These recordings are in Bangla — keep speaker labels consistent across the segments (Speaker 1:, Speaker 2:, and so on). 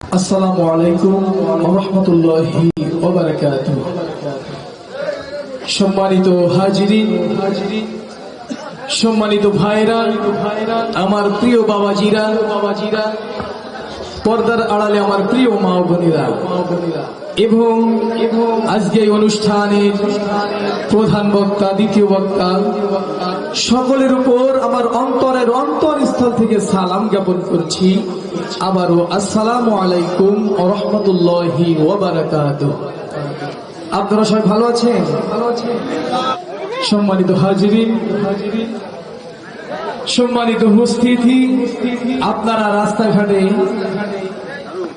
Speaker 1: আসসালামু আলাইকুম রহমতুল্লাহি সম্মানিত হাজিরিন, সম্মানিত ভাইরা, আমার প্রিয় বাবাজিরা বাবাজিরা পর্দার আড়ালে আমার প্রিয় মা বোনেরা, এবং আজকে অনুষ্ঠানের প্রধান বক্তা, দ্বিতীয় বক্তা সকলের উপর আমার অন্তরের অন্তরস্থল থেকে সালাম জ্ঞাপন করছি। আবারও আসসালামু আলাইকুম রহমতুল্লাহি আপনারা সবাই ভালো আছেন? সম্মানিত হাজিরিন, সম্মানিত উপস্থিতি, আপনারা রাস্তাঘাটে,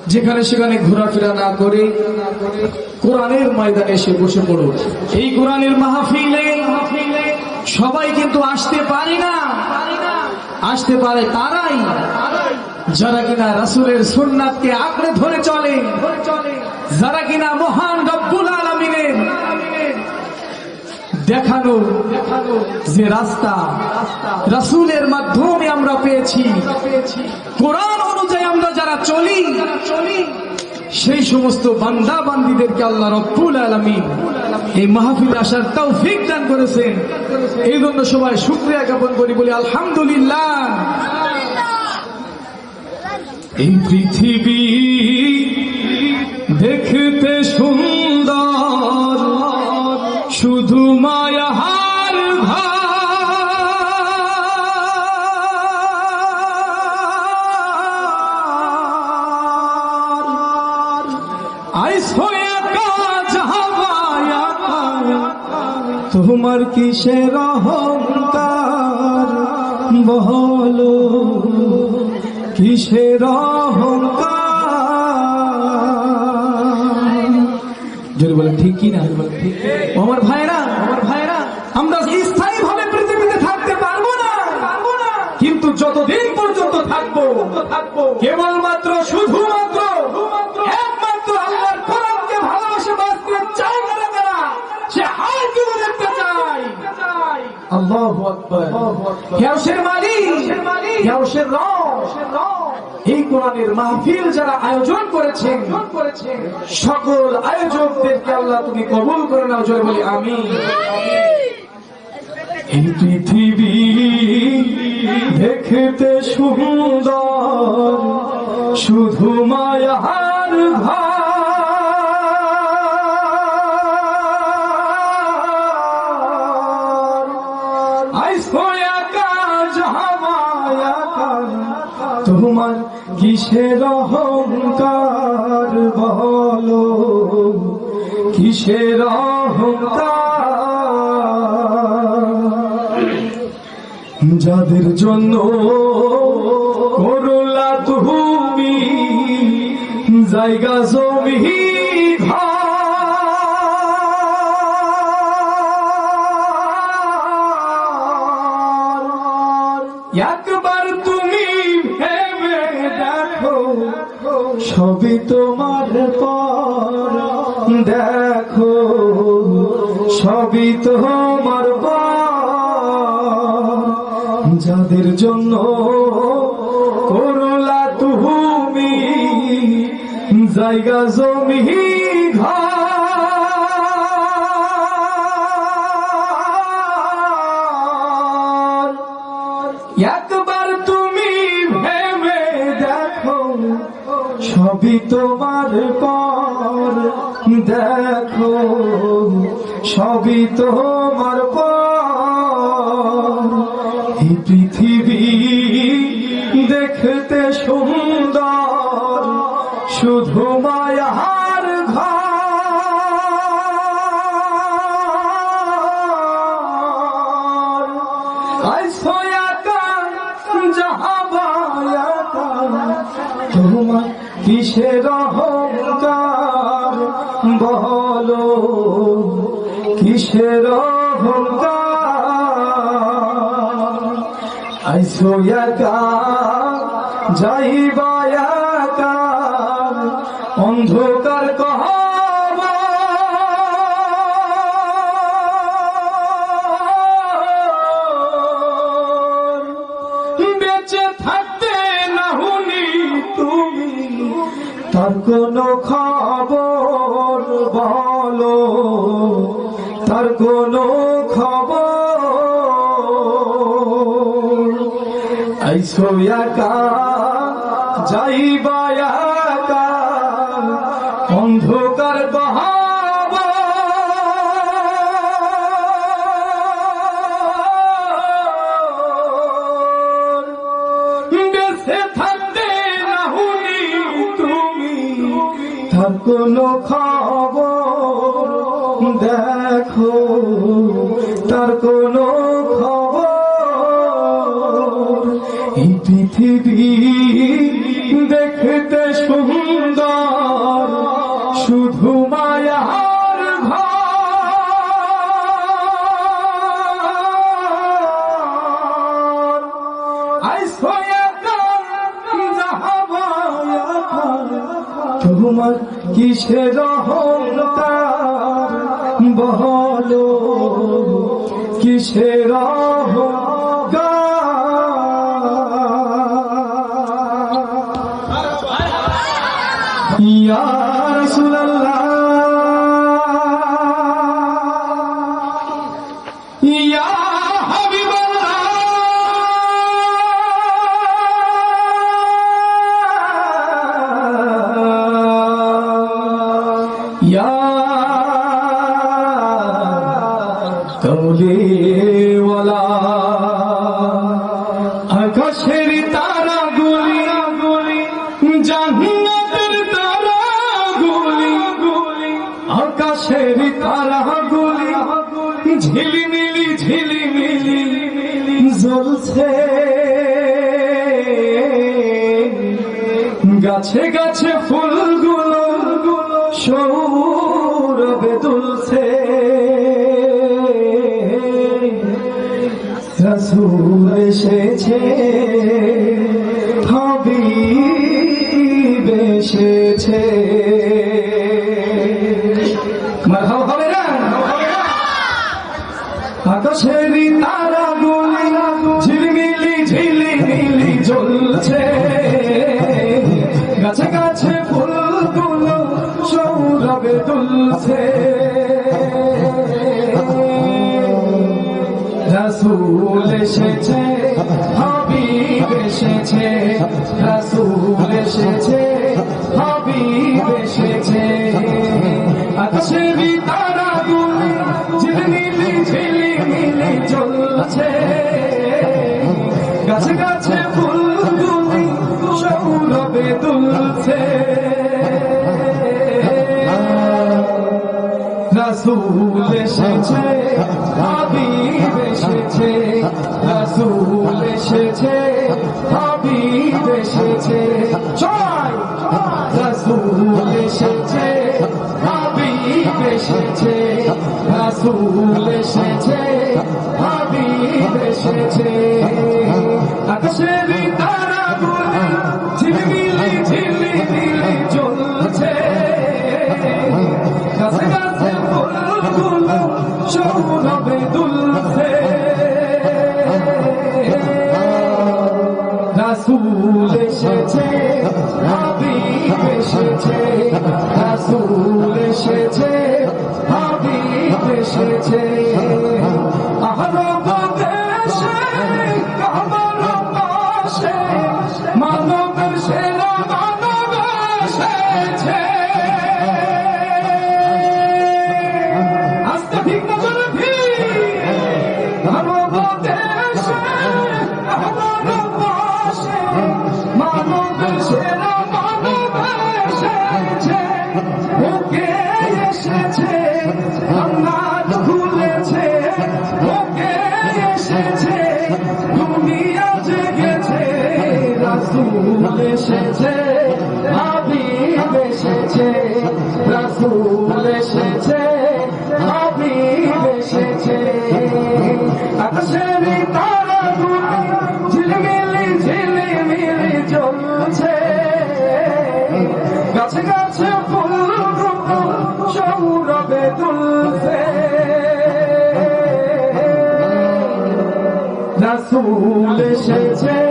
Speaker 1: যেখানে সেখানে ঘোরাফেরা না করে কোরআনের ময়দানে এসে বসে পড়ুন। এই কোরআনের মাহফিলে সবাই কিন্তু আসতে পারে না। আসতে পারে তারাই। যারা কিনা রাসুলের সুন্নাতকে আঁকড়ে ধরে চলে, যারা কিনা মহান রব্বুল আলমিনের দেখানো যে রাস্তা, রাসুলের মাধ্যমে আমরা পেয়েছি। কোরআন অনুযায়ী আমরা যারা চলি সেই সমস্ত বান্দা বান্দিদেরকে আল্লাহ রব্বুল আলমিন এই মাহফিলে আসার তৌফিক দান করেছেন। এই জন্য সবাই শুক্রিয়া জ্ঞাপন করি, বলি আলহামদুলিল্লাহ। এই পৃথিবী দেখতে সুন্দর, শুধু মায়াহার তোমার কিসের অহংকার? বহলো কিসের অহংকার? জোরে বলে ঠিক কি না ও আমার ভাইরা আমরা স্থায়ী ভাবে পৃথিবীতে থাকতে পারব না পারব না কিন্তু যতদিন পর্যন্ত থাকব থাকব কেবলমাত্র শুধুমাত্র একমাত্র আল্লাহর কোরআনকে ভালোবাসে বাঁচতে চাই না তারা সে হাল তুলে দেখতে চাই আল্লাহু আকবার গ্যাউসের মালিক রব। এই কোরআনের মাহফিল যারা আয়োজন করেছেন, সকল আয়োজকদেরকে আল্লাহ তুমি কবুল করে নাও, জোরে বলি আমি এই পৃথিবী দেখতে সুন্দর, শুধু মায়ার ভার। তোমার কিসের অহংকার বলো? কিসের অহংকার? যাদের জন্য করলা তুমি জায়গা জমি সবই তোমার পর। দেখো সবই তোমার পর। যাদের জন্য করলা তুমি জায়গা জমি সবই তোমার পর দেখো সবই তোমার পর। এই পৃথিবী দেখতে সুন্দর শুধু মায়ার কিসের অহংকার বলো কিসের অহংকার? আইসো অন্ধকার তার কোনো খবর বলো তার কোনো খবর। আইসো একা যাইবা তার কোনো খবর? এই পৃথিবী দেখতে সুন্দর শুধু মায়ার ঘর। তোমার কিসের কিসের রসুল এসেছে। রাসূল এসেছে রাসূল এসেছে হাবিব এসেছে। এসেছে আহরব দেশে কাবার পাশে মানবের সেরা মানব এসেছে। আস্তে ঠিক না চলে ঠিক? মানব দেশে কাবার এসেছে, হাবিব এসেছে, রাসূল এসেছে, হাবিব এসেছে। আকাশের তারাগুলো ঝিলমিলি ঝিলমিলি জ্বলছে। গাছে গাছে ফুলগুলো সৌরভে দুলছে। রাসূল এসেছে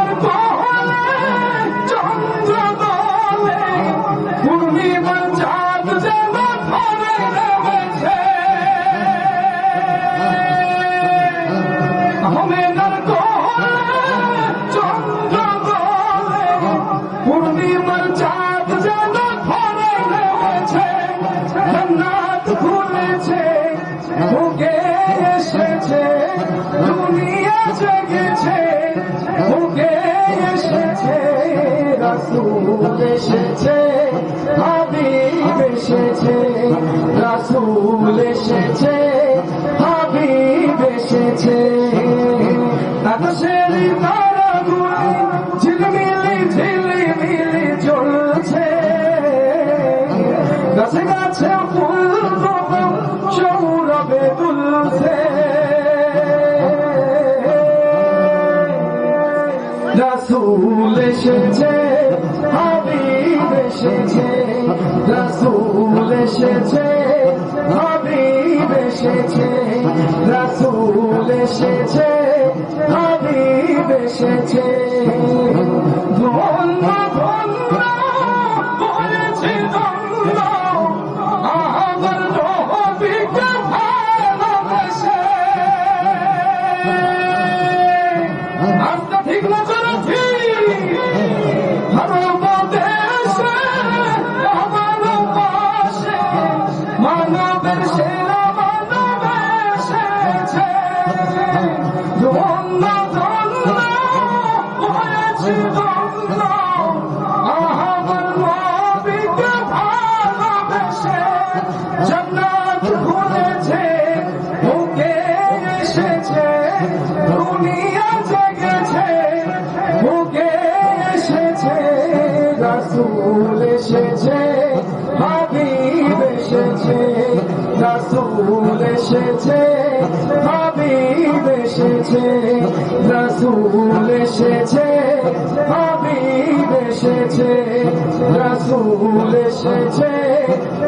Speaker 1: জান্নাত খুলেছে বুকে এসেছে, দুনিয়া জেগেছে বুকে এসেছে, রাসূল এসেছে, হাবিব এসেছে, রাসূল এসেছে, হাবিব আকাশের তারাগুলো ঝিলমিলি ঝিলমিলি গাছে ফুল সৌরভে তুলছে। রাসূল এসেছে, হাবিব এসেছে। রাসূল এসেছে, হাবিব এসেছে। রাসূল এসেছে, হাবিব এসেছে। ধন্য ধন্য হয়েছি ধন্য এসেছে হাবিব এসেছে রাসূল এসেছে হাবিব এসেছে রাসূল এসেছে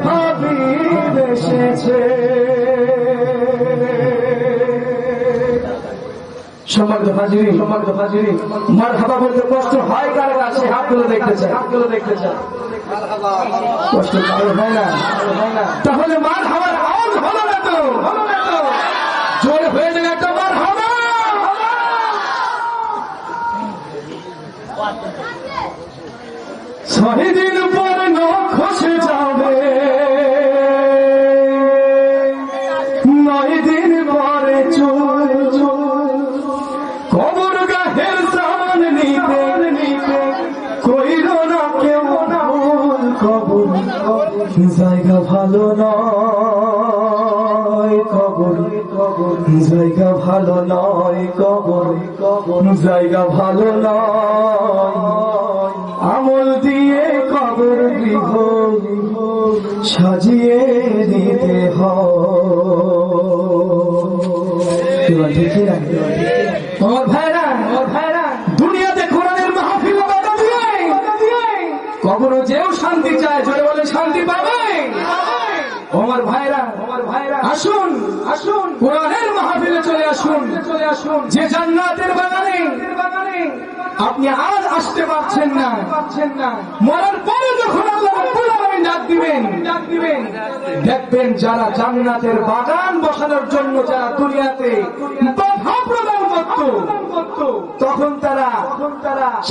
Speaker 1: হাবিব এসেছে। হাজিরি হাজিরি মার হাবা বলতে কষ্ট হয় কার কাছে? হাতগুলো দেখতে চাই হাতগুলো দেখতে চাই কষ্ট কারও হয় না। তাহলে মার শহীদিন জায়গা ভালো নয়, কবর কবর জায়গা ভালো নয়। আমল দিয়ে কবর গৃহ, সাজিয়ে দিতে দুনিয়াতে কোরআনের মাহফিল কখনো যেও শান্তি চায়, জোরে বলে শান্তি পাবে। আমার ভাইরা আমার ভাইরা। আসুন আসুন। কোরআনের মাহফিলে চলে আসুন। চলে আসুন। যে জান্নাতের বাগানে বাগানে আপনি আজ আসতে পারছেন না। পারছেন না। মরার পরে যখন আল্লাহ দেখবেন যারা জান্নাতের বাগান বসানোর জন্য যারা দুনিয়াতে বাধা প্রদান করত, তখন তারা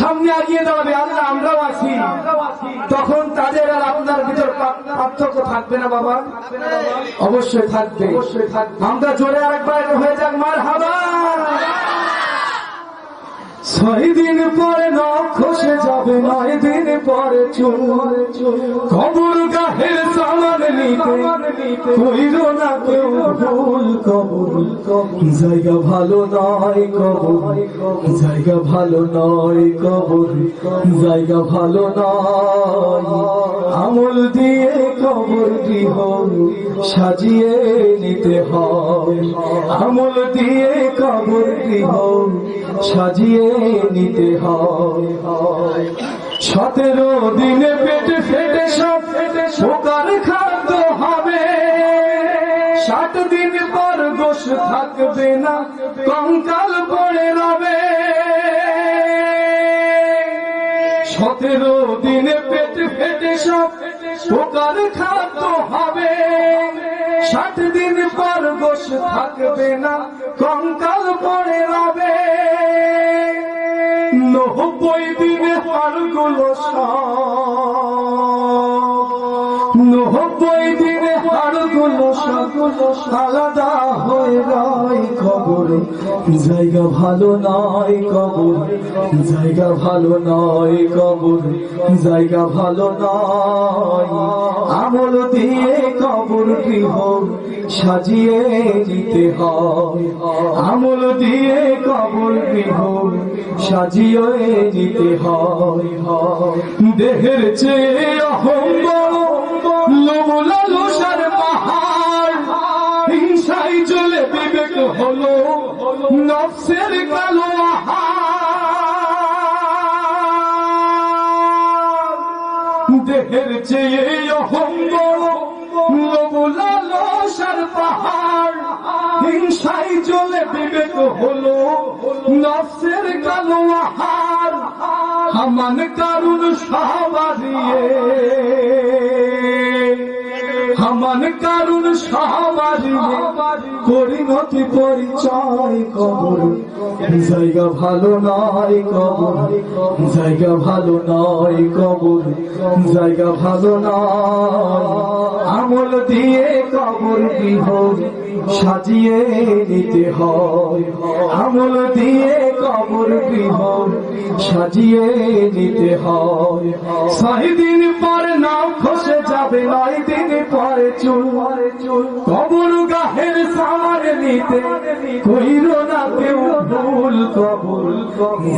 Speaker 1: সামনে আগিয়ে দাঁড়াবে, আল্লাহ, আমরাও আছি। তখন তাদের আর আপনার ভিতর পার্থক্য থাকবে না, বাবা। অবশ্যই থাকবে। অবশ্যই থাকবে আমরা জোরে আরেকবার হয়ে যাক মার হাবা ছয় দিন পরে নখ খসে যাবে নয় দিন পরে কবর গাহের সামান নিতে কইল না কেউ ভুল কবর জায়গা ভালো নয় কবর জায়গা ভালো নয় কবর জায়গা ভালো নয়? গৃহ সাজিয়ে নিতে হয়। আমল দিয়ে কবর গৃহ সাজিয়ে নিতে হয়। সতেরো দিনে পেটে ফেটে সব ফেটে পোকার খাদ্য হবে। ষাট দিন পর গোশ থাকবে না, কঙ্কাল পড়ে রবে। সতেরো দিনে পেটে ফেটে সব পোকার খাদ্য হবে। ষাট দিন পর বস থাকবে না, কঙ্কাল পড়ে রবে। নব্বই দিনে পারগুলো সব আলাদা হয়ে রয় কবর জায়গা ভালো নয় কবর জায়গা ভালো নয় কবর জায়গা ভালো নয়। আমল দিয়ে কবর গৃহ সাজিয়ে দিতে হয়। আমল দিয়ে কবর গৃহ সাজিয়ে দিতে হয়। দেহের চেয়ে অহম্ব লোমলালসার দেহের চেয়ে অহম্ব লোমলালসার পাহাড় হিংসাই চলে বিবেক হলো, নফসের কালো আহার, হামান কারুন সাহাবাদিয়ে হামান কারুন সাহাবাদিয়ে পরিণতি পরিচয় কবর জায়গা ভালো নয় কবর জায়গা ভালো নয় কবর জায়গা ভালো নয় আমল দিয়ে কবর গৃহ সাজিয়ে নিতে হয়। আমল দিয়ে কবর গৃহ সাজিয়ে নিতে হয়। ছয় দিন পরে খসে যাবে নয় দিন পরে চুল। কবর গাহের সামার নিতে কইর না কেউ ভুল কবর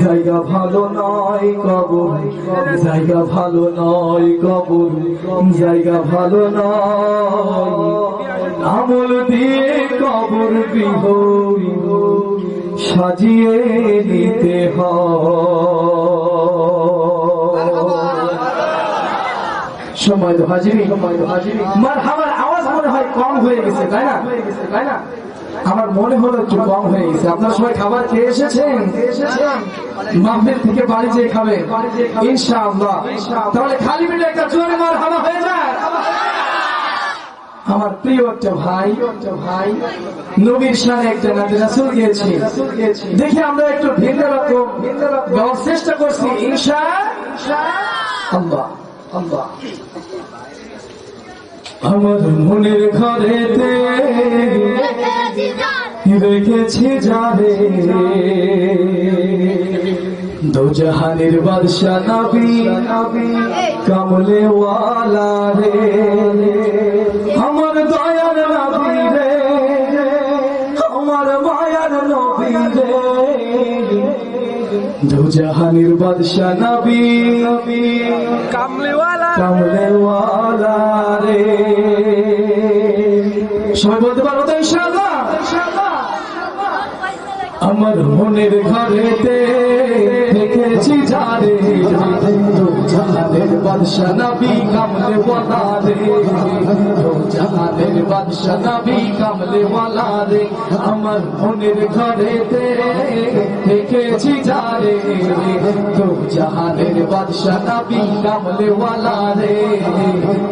Speaker 1: জায়গা ভালো নয় কবর জায়গা ভালো নয় কবর জায়গা ভালো নয়। আমল দিয়ে কবর গৃহ। সাজিয়ে নিতে সময় তো হাজিরি সময় আমার আওয়াজ মনে হয় কম হয়ে গেছে, তাই না? তাই না? আমার মনে হলো একটু কম হয়ে গেছে। আপনার সবাই খাবার খেয়ে এসেছেন? মাহফিল থেকে বাড়ি যেয়ে খাবেন? ইনশাআল্লাহ। তাহলে খালি মিলে একটা জোরে মার হাওয়া হয়ে যায়। আমার প্রিয় একটা ভাই ভাই নবীর সাথে একটা নাতে রাসুল গিয়েছে। দেখে আমরা একটু ভিন্ন রকম গাওয়ার চেষ্টা করছি ইনশা আল্লাহ আল্লাহ। আমার মনের ঘরেতে রেখেছি যারে দোজাহানের বাদশা নবী কামলে ওয়ালা রে। দোজাহানের বাদশা নবী।
Speaker 2: কামলিওয়ালা
Speaker 1: কামলেওয়ালা রে। সবাই বলতে পারব তো ইনশাআল্লাহ? আমার মনের ঘরেতে দেখেছি যারে। জাহানের বাদশা নবী কামলে ওয়ালা রে। জাহানের বাদশা নবী কামলে ওয়ালা রে আমার মনের ঘরেতে দেখেছি যারে তো জাহানের বাদশা নবী কামলে ওয়ালা রে,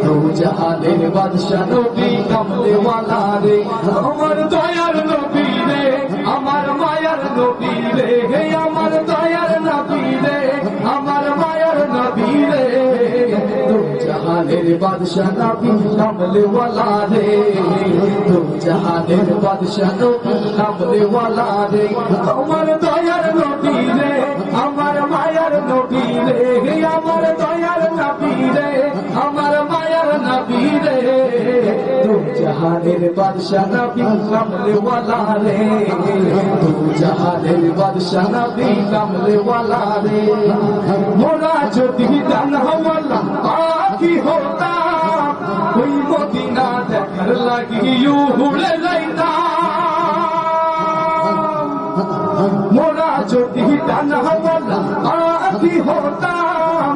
Speaker 1: তো জাহানের বাদশা নবী কামলে ওয়ালা রে। আমার দয়ার নবী রে, আমার মায়ার নবী রে। জাহানের বাদশা নবী কামলে ওয়ালা রে তো জাহানের বাদশা নবী কামলে ওয়ালা রে আমার দয়ার নবী রে আমার মায়ার নবী রে আমার দয়ার নবী রে আমার মায়ার নবী রে তো জাহানের বাদশা নবী কামলে ওয়ালা রে তো জাহানের বাদশা নবী কামলে ওয়ালা আকি হোতা? ওই মদিনা দেখার লাগি উড়ে যাইতাম মোরা যদি জানওয়ালা আকি হতাম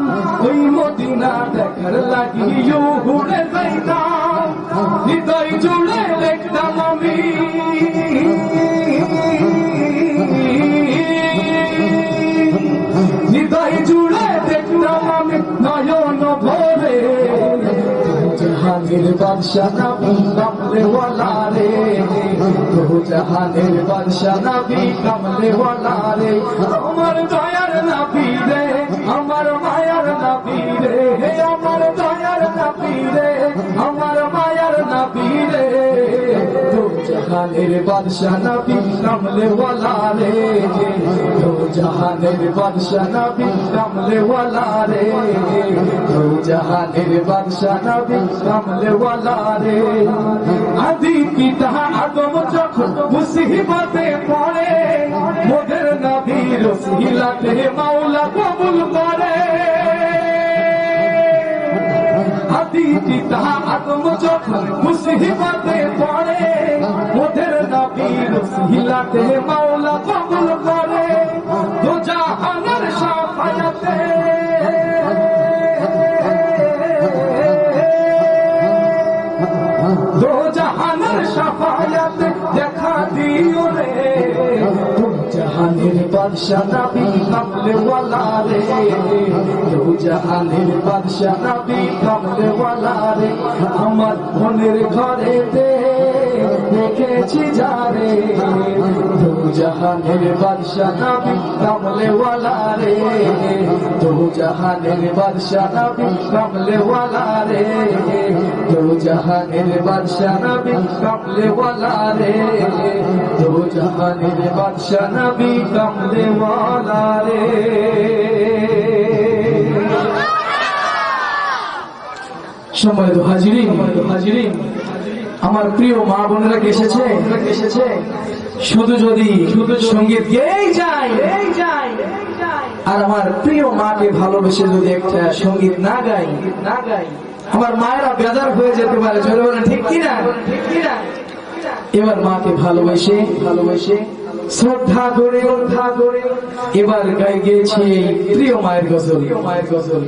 Speaker 1: লাগিয়ে ঘুরে যাইতাম হৃদয় জুড়ে দেখতাম আমি। হৃদয় জুড়ে আমি নয়ন ভরে। জাহানের বাদশা নবী কামলে ওয়ালা রে। তো জাহানের বাদশা নবী কামলে ওয়ালা রে। আমার দয়ার নবী রে আমার মায়ার নবী রে। আমার জাহানের বাদশা নবী কামলে ওয়ালা রে। তো জাহানের বাদশা নবী কামলে ওয়ালা রে। তো জাহানের বাদশা নবী কামলে ওয়ালা রে আদি পিতা আদম যখন মুসিবতে পড়ে, মোদের নবীর সিলাতে মাওলা কবুল করে। আদি পিতা আদম যখন মুসিবতে পড়ে। ওদের নবীর সিলাতে মাওলা বাদশা নবী কামলে ওয়ালা রে। দো জাহানের বাদশা নবী কামলে ওয়ালা রে। আমার মনের ঘরেতে দেখেছি যারে দো জাহানের বাদশা নবী কামলে ওয়ালা রে। দো জাহানের বাদশা নবী কামলে ওয়ালা রে। দো জাহানের বাদশা নবী কামলে ওয়ালা রে দো জাহানের বাদশা নবী কামলে ওয়ালা রে সম্মানিত হাজিরিন হাজিরিন, আমার প্রিয় মা বোনেরা এসেছে এসেছে? শুধু যদি শুধু সংগীত গেয়েই যায়। আর আমার প্রিয় মাকে ভালোবেসে যদি একটা সংগীত না গাই না গাই। আমার মায়েরা বেজার হয়ে যেতে পারে চলে বলেন ঠিক কিনা? এবার মাকে ভালোবেসে ভালোবেসে শ্রদ্ধা করে শ্রদ্ধা করে এবার গাই এই প্রিয় মায়ের গজল, প্রিয় মায়ের গজল।